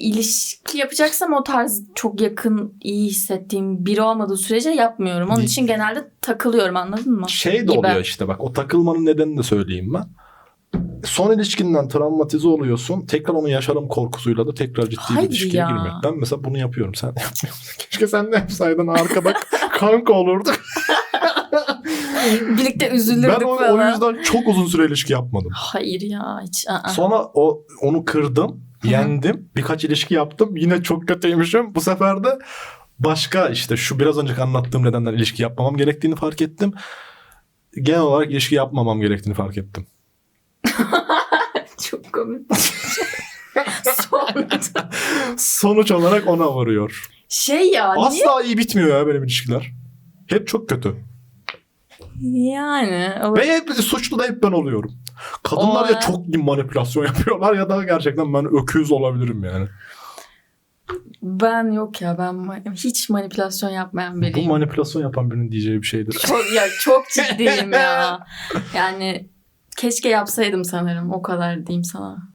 ilişki yapacaksam o tarz çok yakın iyi hissettiğim biri olmadığı sürece yapmıyorum. Onun için genelde takılıyorum anladın mı? Şey de Gibi. oluyor işte bak o takılmanın nedenini de söyleyeyim ben. Son ilişkinden travmatize oluyorsun. Tekrar onu yaşarım korkusuyla da tekrar ciddi bir Haydi ilişkiye ya. girmekten. Mesela bunu yapıyorum. Sen yapmıyorsun. Keşke sen de yapsaydın arkada kanka olurduk. Birlikte üzülürdük ben o, o falan. yüzden çok uzun süre ilişki yapmadım. Hayır ya hiç. aa. Sonra o onu kırdım, yendim. Birkaç ilişki yaptım. Yine çok kötüymüşüm. Bu sefer de başka işte şu biraz önce anlattığım nedenden ilişki yapmamam gerektiğini fark ettim. Genel olarak ilişki yapmamam gerektiğini fark ettim. Çok komik. Sonra- Sonuç olarak ona varıyor. şey ya niye? Asla iyi bitmiyor ya benim ilişkiler. Hep çok kötü. Yani. Ve hep suçlu da hep ben oluyorum. Kadınlar O- ya çok manipülasyon yapıyorlar ya da gerçekten ben öküz olabilirim yani. Ben yok ya ben ma- hiç manipülasyon yapmayan Bu biriyim. manipülasyon yapan birinin diyeceği bir şeydir. Çok, ya çok ciddiyim ya. Yani keşke yapsaydım sanırım o kadar diyeyim sana.